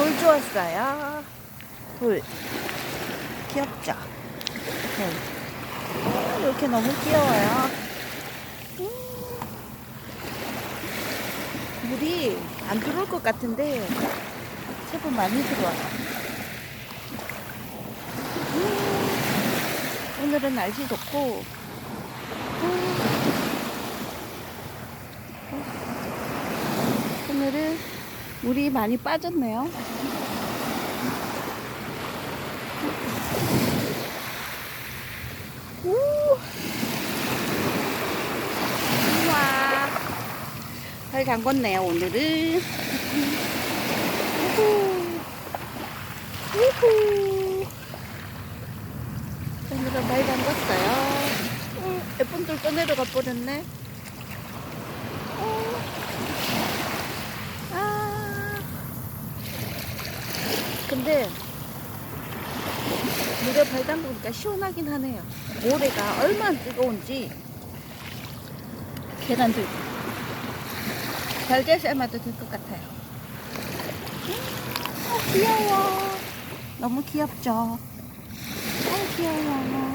돌 주웠어요. 돌. 귀엽죠? 돌. 오, 이렇게 너무 귀여워요. 음. 물이 안 들어올 것 같은데 제법 많이 들어와요. 음. 오늘은 날씨 좋고 음. 오늘은 물이 많이 빠졌네요. 우! 우와. 잘 담궜네요, 오늘은. 우후. 우후. 오늘은 많이 담궜어요. 음, 예쁜 돌 떠내려가 버렸네. 근데 물에 발 담그니까 시원하긴 하네요. 모래가 얼마나 뜨거운지 계란들 달걀 삶아도 될 것 같아요. 음, 어, 귀여워. 너무 귀엽죠? 아 귀여워.